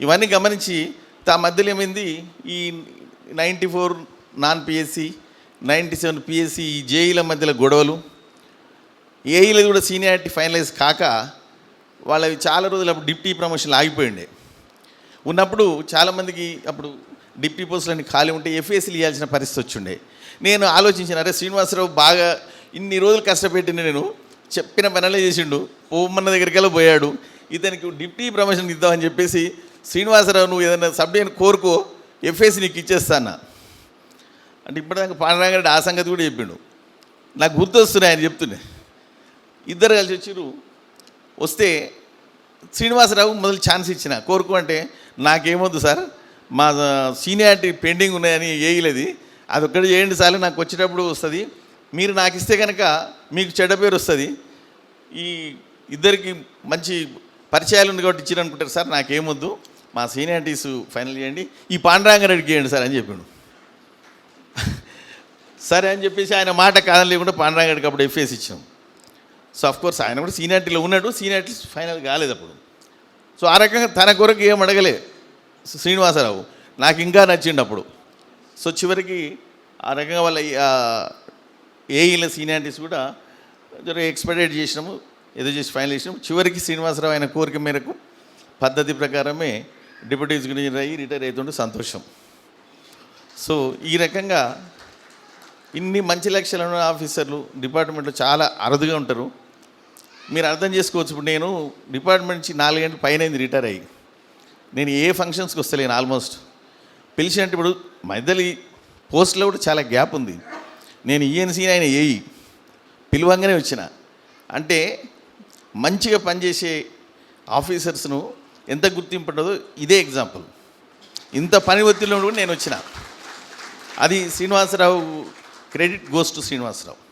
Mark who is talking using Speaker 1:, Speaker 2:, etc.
Speaker 1: ఇవన్నీ గమనించి తా మధ్యలో ఏమైంది? ఈ ninety four non PSC ninety seven PSC ఈ జేఈల మధ్యలో గొడవలు. ఏఈలది కూడా సీనియారిటీ ఫైనలైజ్ కాక వాళ్ళవి చాలా రోజులు అప్పుడు డిప్టీ ప్రమోషన్లు ఆగిపోయిండే. ఉన్నప్పుడు చాలామందికి అప్పుడు డిప్టీ పోస్టులన్నీ ఖాళీ ఉంటే ఎఫ్ఏసీలు ఇవ్వాల్సిన పరిస్థితి వచ్చిండే. నేను ఆలోచించిన అరే శ్రీనివాసరావు బాగా ఇన్ని రోజులు కష్టపెట్టిన నేను చెప్పిన పనులే చేసిండు కోవమ్మన్న దగ్గరికి వెళ్ళి పోయాడు ఇతనికి డిప్టీ ప్రమోషన్ ఇద్దామని చెప్పేసి శ్రీనివాసరావు నువ్వు ఏదైనా సబ్జెక్ట్ కోరుకో ఎఫ్ఏసీ నీకు ఇచ్చేస్తాను? అంటే ఇప్పటిదాకా పాండరాంగరెడ్డి ఆ సంగతి కూడా చెప్పిండు. నాకు గుర్తొస్తున్నాయి ఆయన చెప్తుండే. ఇద్దరు కలిసి వచ్చిరు వస్తే శ్రీనివాసరావు మొదలు ఛాన్స్ ఇచ్చిన. కోరుకో అంటే నాకేమొద్దు సార్ మా సీనియారిటీ పెండింగ్ ఉన్నాయని వేయలేదు అది ఒక్కటి చేయండి సార్ నాకు వచ్చేటప్పుడు వస్తుంది. మీరు నాకు ఇస్తే కనుక మీకు చెడ్డ పేరు వస్తుంది. ఈ ఇద్దరికి మంచి పరిచయాలు ఉంది కాబట్టి ఇచ్చిరనుకుంటారు సార్ నాకేమొద్దు. మా సీనియారిటీస్ ఫైనల్ చేయండి. ఈ పాండరాంగారెడ్డికి చేయండి సార్ అని చెప్పిండు. సరే అని చెప్పేసి ఆయన మాట కాదని లేకుండా పాండురంగారెడ్డికి అప్పుడు ఎఫ్ఏసి ఇచ్చాం సో అఫ్ కోర్స్ ఆయన కూడా సీనియారిటీలో ఉన్నాడు. సీనియారిటీ ఫైనల్ కాలేదు అప్పుడు. సో ఆ రకంగా తన కొరకు ఏం అడగలే శ్రీనివాసరావు. నాకు ఇంకా నచ్చిండు అప్పుడు. సో చివరికి ఆ రకంగా వాళ్ళ ఏఈల సీనియారిటీస్ కూడా జర ఎక్స్పెక్టేట్ చేసినాము. ఏదో చేసి ఫైనల్ చేసినాము. చివరికి శ్రీనివాసరావు ఆయన కోరిక మేరకు పద్ధతి ప్రకారమే డిప్యూటీ ఎగ్జిక్యూటివ్ అయ్యి రిటైర్ అవుతుంటే సంతోషం. సో ఈ రకంగా ఇన్ని మంచి లక్ష్యాలు ఉన్న ఆఫీసర్లు డిపార్ట్మెంట్లో చాలా అరుదుగా ఉంటారు. మీరు అర్థం చేసుకోవచ్చు ఇప్పుడు నేను డిపార్ట్మెంట్ నుంచి నాలుగేంటల పైన అయింది రిటైర్ అయ్యి. నేను ఏ ఫంక్షన్స్కి వస్తలేను ఆల్మోస్ట్. పిలిచినట్టు ఇప్పుడు మధ్యలో పోస్ట్లో కూడా చాలా గ్యాప్ ఉంది. నేను ఈఎన్సీ ఆయన ఏఈ పిలువంగానే వచ్చిన. అంటే మంచిగా పనిచేసే ఆఫీసర్స్ను ఎంత గుర్తింపు ఉంటుందో ఇదే ఎగ్జాంపుల్ ఇంత పని ఒత్తిడిలో కూడా నేను వచ్చిన. అది Srinivasarao credit goes to Srinivasarao.